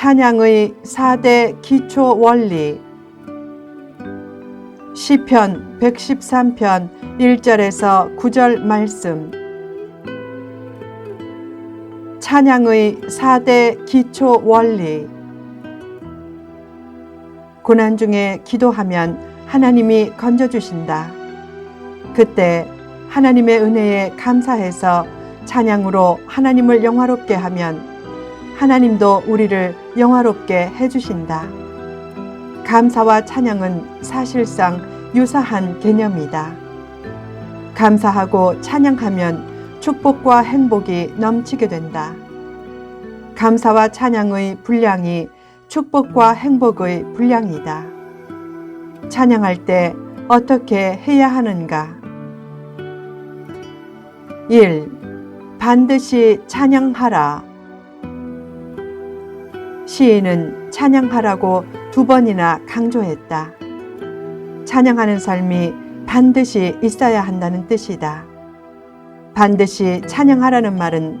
찬양의 4대 기초 원리. 시편 113편 1절에서 9절 말씀. 찬양의 4대 기초 원리. 고난 중에 기도하면 하나님이 건져주신다. 그때 하나님의 은혜에 감사해서 찬양으로 하나님을 영화롭게 하면 하나님도 우리를 영화롭게 해주신다. 감사와 찬양은 사실상 유사한 개념이다. 감사하고 찬양하면 축복과 행복이 넘치게 된다. 감사와 찬양의 분량이 축복과 행복의 분량이다. 찬양할 때 어떻게 해야 하는가? 1. 반드시 찬양하라. 시인은 찬양하라고 두 번이나 강조했다. 찬양하는 삶이 반드시 있어야 한다는 뜻이다. 반드시 찬양하라는 말은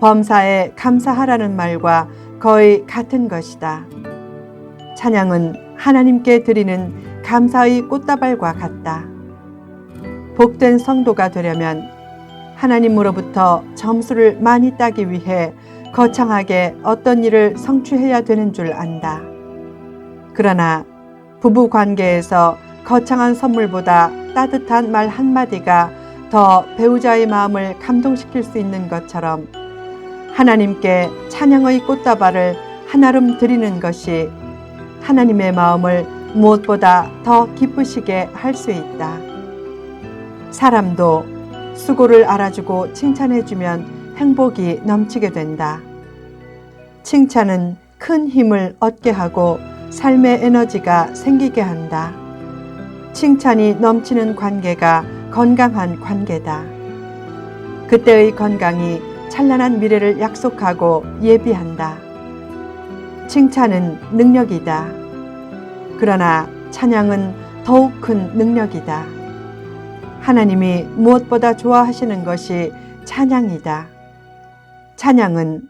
범사에 감사하라는 말과 거의 같은 것이다. 찬양은 하나님께 드리는 감사의 꽃다발과 같다. 복된 성도가 되려면 하나님으로부터 점수를 많이 따기 위해 거창하게 어떤 일을 성취해야 되는 줄 안다. 그러나 부부 관계에서 거창한 선물보다 따뜻한 말 한마디가 더 배우자의 마음을 감동시킬 수 있는 것처럼 하나님께 찬양의 꽃다발을 한아름 드리는 것이 하나님의 마음을 무엇보다 더 기쁘시게 할 수 있다. 사람도 수고를 알아주고 칭찬해주면 행복이 넘치게 된다. 칭찬은 큰 힘을 얻게 하고 삶의 에너지가 생기게 한다. 칭찬이 넘치는 관계가 건강한 관계다. 그때의 건강이 찬란한 미래를 약속하고 예비한다. 칭찬은 능력이다. 그러나 찬양은 더욱 큰 능력이다. 하나님이 무엇보다 좋아하시는 것이 찬양이다. 찬양은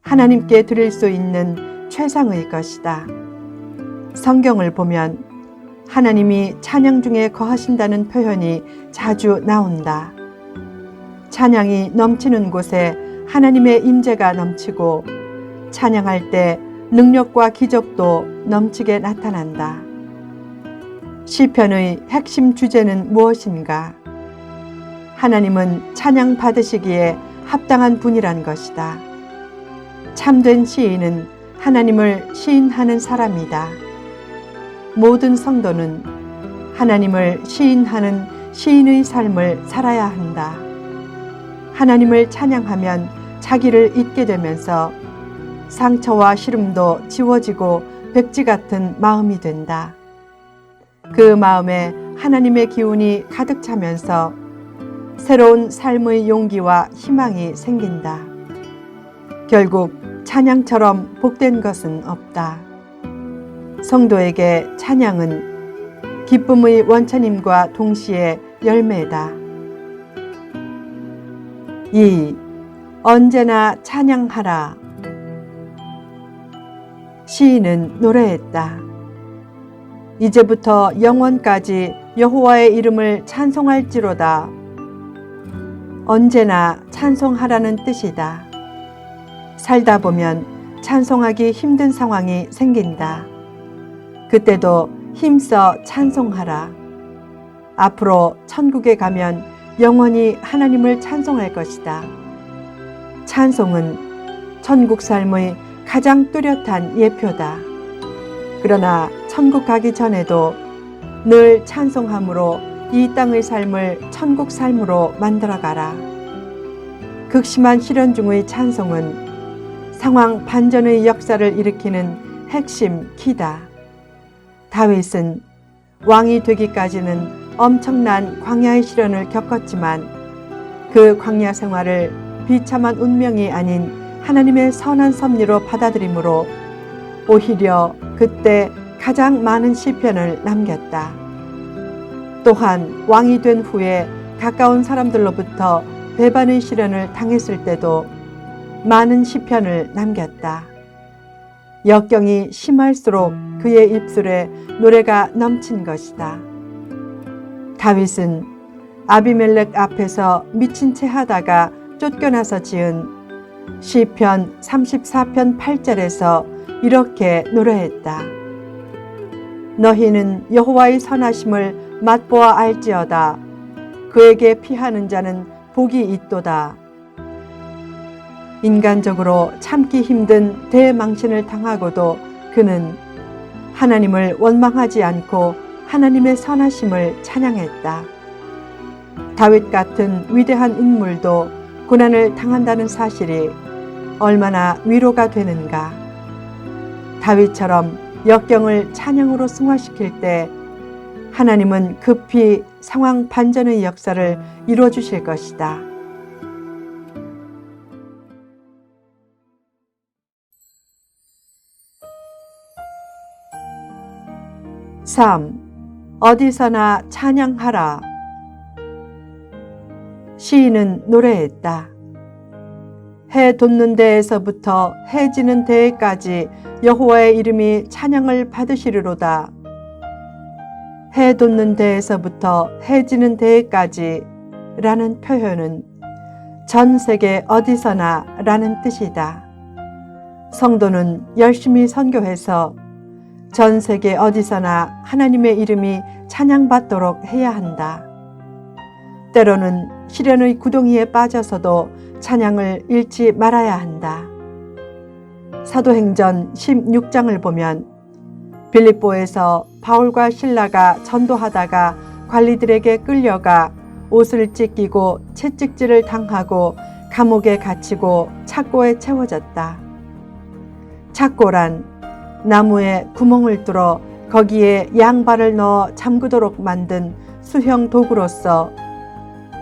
하나님께 드릴 수 있는 최상의 것이다. 성경을 보면 하나님이 찬양 중에 거하신다는 표현이 자주 나온다. 찬양이 넘치는 곳에 하나님의 임재가 넘치고 찬양할 때 능력과 기적도 넘치게 나타난다. 시편의 핵심 주제는 무엇인가? 하나님은 찬양 받으시기에 합당한 분이란 것이다. 참된 시인은 하나님을 시인하는 사람이다. 모든 성도는 하나님을 시인하는 시인의 삶을 살아야 한다. 하나님을 찬양하면 자기를 잊게 되면서 상처와 시름도 지워지고 백지 같은 마음이 된다. 그 마음에 하나님의 기운이 가득 차면서 새로운 삶의 용기와 희망이 생긴다. 결국 찬양처럼 복된 것은 없다. 성도에게 찬양은 기쁨의 원천임과 동시에 열매다. 2. 언제나 찬양하라. 시인은 노래했다. 이제부터 영원까지 여호와의 이름을 찬송할지로다. 언제나 찬송하라는 뜻이다. 살다 보면 찬송하기 힘든 상황이 생긴다. 그때도 힘써 찬송하라. 앞으로 천국에 가면 영원히 하나님을 찬송할 것이다. 찬송은 천국 삶의 가장 뚜렷한 예표다. 그러나 천국 가기 전에도 늘 찬송함으로 이 땅의 삶을 천국 삶으로 만들어 가라. 극심한 시련 중의 찬송은 상황 반전의 역사를 일으키는 핵심 키다. 다윗은 왕이 되기까지는 엄청난 광야의 시련을 겪었지만 그 광야 생활을 비참한 운명이 아닌 하나님의 선한 섭리로 받아들이므로 오히려 그때 가장 많은 시편을 남겼다. 또한 왕이 된 후에 가까운 사람들로부터 배반의 시련을 당했을 때도 많은 시편을 남겼다. 역경이 심할수록 그의 입술에 노래가 넘친 것이다. 다윗은 아비멜렉 앞에서 미친 채 하다가 쫓겨나서 지은 시편 34편 8절에서 이렇게 노래했다. 너희는 여호와의 선하심을 맛보아 알지어다. 그에게 피하는 자는 복이 있도다. 인간적으로 참기 힘든 대망신을 당하고도 그는 하나님을 원망하지 않고 하나님의 선하심을 찬양했다. 다윗 같은 위대한 인물도 고난을 당한다는 사실이 얼마나 위로가 되는가. 다윗처럼 역경을 찬양으로 승화시킬 때 하나님은 급히 상황 반전의 역사를 이루어 주실 것이다. 삼 어디서나 찬양하라. 시인은 노래했다. 해 돋는 데에서부터 해 지는 데에까지 여호와의 이름이 찬양을 받으시리로다. 해 돋는 데에서부터 해 지는 데에까지 라는 표현은 전 세계 어디서나 라는 뜻이다. 성도는 열심히 선교해서 전 세계 어디서나 하나님의 이름이 찬양받도록 해야 한다. 때로는 시련의 구덩이에 빠져서도 찬양을 잃지 말아야 한다. 사도행전 16장을 보면 빌립보에서 바울과 신라가 전도하다가 관리들에게 끌려가 옷을 찢기고 채찍질을 당하고 감옥에 갇히고 착고에 채워졌다. 착고란 나무에 구멍을 뚫어 거기에 양발을 넣어 잠그도록 만든 수형 도구로서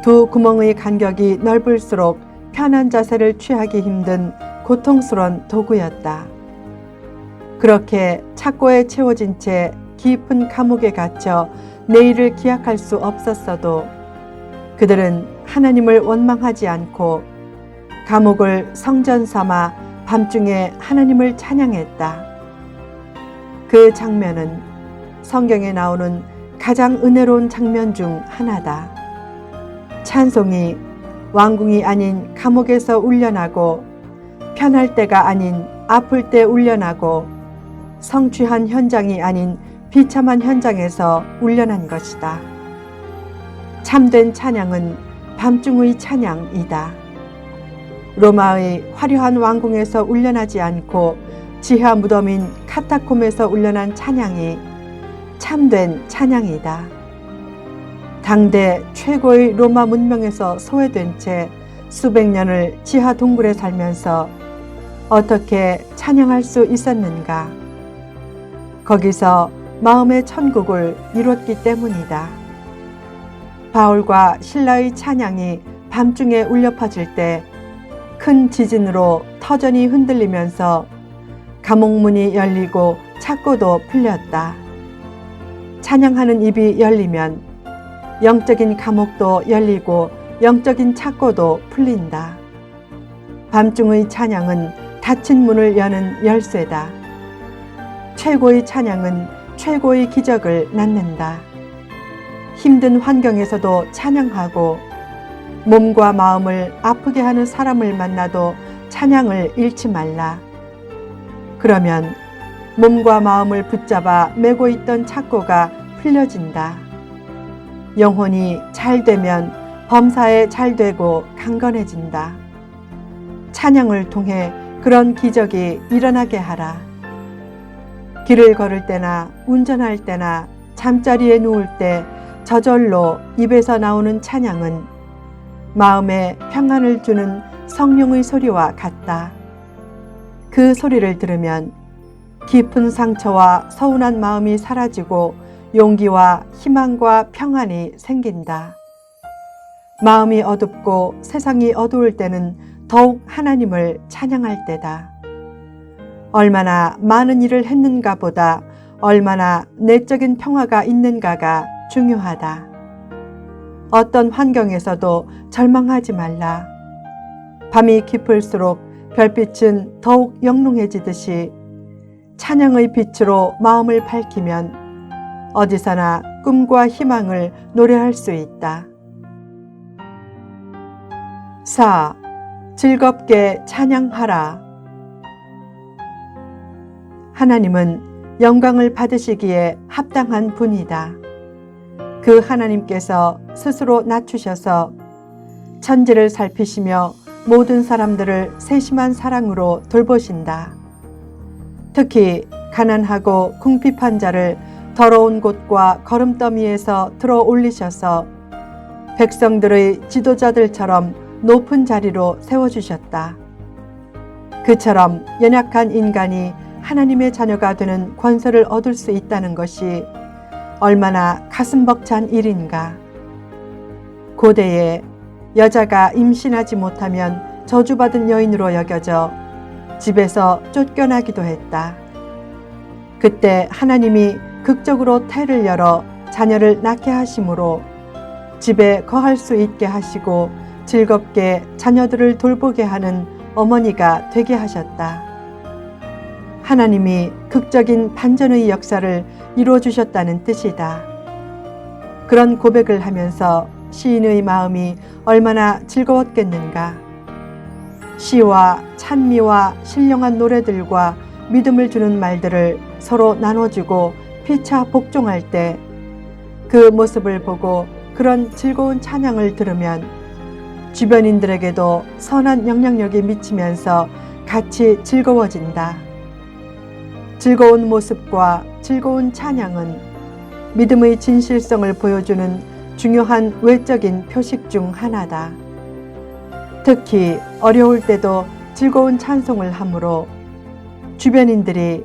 두 구멍의 간격이 넓을수록 편한 자세를 취하기 힘든 고통스러운 도구였다. 그렇게 착고에 채워진 채 깊은 감옥에 갇혀 내일을 기약할 수 없었어도 그들은 하나님을 원망하지 않고 감옥을 성전 삼아 밤중에 하나님을 찬양했다. 그 장면은 성경에 나오는 가장 은혜로운 장면 중 하나다. 찬송이 왕궁이 아닌 감옥에서 울려나고 편할 때가 아닌 아플 때 울려나고 성취한 현장이 아닌 비참한 현장에서 울려난 것이다. 참된 찬양은 밤중의 찬양이다. 로마의 화려한 왕궁에서 울려나지 않고 지하 무덤인 카타콤에서 울려난 찬양이 참된 찬양이다. 당대 최고의 로마 문명에서 소외된 채 수백 년을 지하 동굴에 살면서 어떻게 찬양할 수 있었는가? 거기서 마음의 천국을 이뤘기 때문이다. 바울과 신라의 찬양이 밤중에 울려 퍼질 때 큰 지진으로 터전이 흔들리면서 감옥문이 열리고 착고도 풀렸다. 찬양하는 입이 열리면 영적인 감옥도 열리고 영적인 착고도 풀린다. 밤중의 찬양은 닫힌 문을 여는 열쇠다. 최고의 찬양은 최고의 기적을 낳는다. 힘든 환경에서도 찬양하고 몸과 마음을 아프게 하는 사람을 만나도 찬양을 잃지 말라. 그러면 몸과 마음을 붙잡아 메고 있던 착고가 풀려진다. 영혼이 잘 되면 범사에 잘 되고 강건해진다. 찬양을 통해 그런 기적이 일어나게 하라. 길을 걸을 때나 운전할 때나 잠자리에 누울 때 저절로 입에서 나오는 찬양은 마음에 평안을 주는 성령의 소리와 같다. 그 소리를 들으면 깊은 상처와 서운한 마음이 사라지고 용기와 희망과 평안이 생긴다. 마음이 어둡고 세상이 어두울 때는 더욱 하나님을 찬양할 때다. 얼마나 많은 일을 했는가 보다 얼마나 내적인 평화가 있는가가 중요하다. 어떤 환경에서도 절망하지 말라. 밤이 깊을수록 별빛은 더욱 영롱해지듯이 찬양의 빛으로 마음을 밝히면 어디서나 꿈과 희망을 노래할 수 있다. 4. 즐겁게 찬양하라. 하나님은 영광을 받으시기에 합당한 분이다. 그 하나님께서 스스로 낮추셔서 천지를 살피시며 모든 사람들을 세심한 사랑으로 돌보신다. 특히 가난하고 궁핍한 자를 더러운 곳과 거름더미에서 들어 올리셔서 백성들의 지도자들처럼 높은 자리로 세워주셨다. 그처럼 연약한 인간이 하나님의 자녀가 되는 권세를 얻을 수 있다는 것이 얼마나 가슴 벅찬 일인가. 고대에 여자가 임신하지 못하면 저주받은 여인으로 여겨져 집에서 쫓겨나기도 했다. 그때 하나님이 극적으로 태를 열어 자녀를 낳게 하심으로 집에 거할 수 있게 하시고 즐겁게 자녀들을 돌보게 하는 어머니가 되게 하셨다. 하나님이 극적인 반전의 역사를 이루어 주셨다는 뜻이다. 그런 고백을 하면서 시인의 마음이 얼마나 즐거웠겠는가. 시와 찬미와 신령한 노래들과 믿음을 주는 말들을 서로 나눠주고 피차 복종할 때 그 모습을 보고 그런 즐거운 찬양을 들으면 주변인들에게도 선한 영향력이 미치면서 같이 즐거워진다. 즐거운 모습과 즐거운 찬양은 믿음의 진실성을 보여주는 중요한 외적인 표식 중 하나다. 특히 어려울 때도 즐거운 찬송을 하므로 주변인들이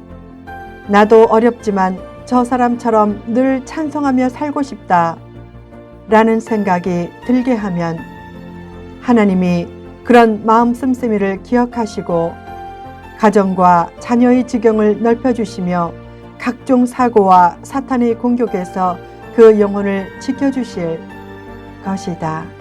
나도 어렵지만 저 사람처럼 늘 찬송하며 살고 싶다 라는 생각이 들게 하면 하나님이 그런 마음 씀씀이를 기억하시고 가정과 자녀의 지경을 넓혀주시며 각종 사고와 사탄의 공격에서 그 영혼을 지켜주실 것이다.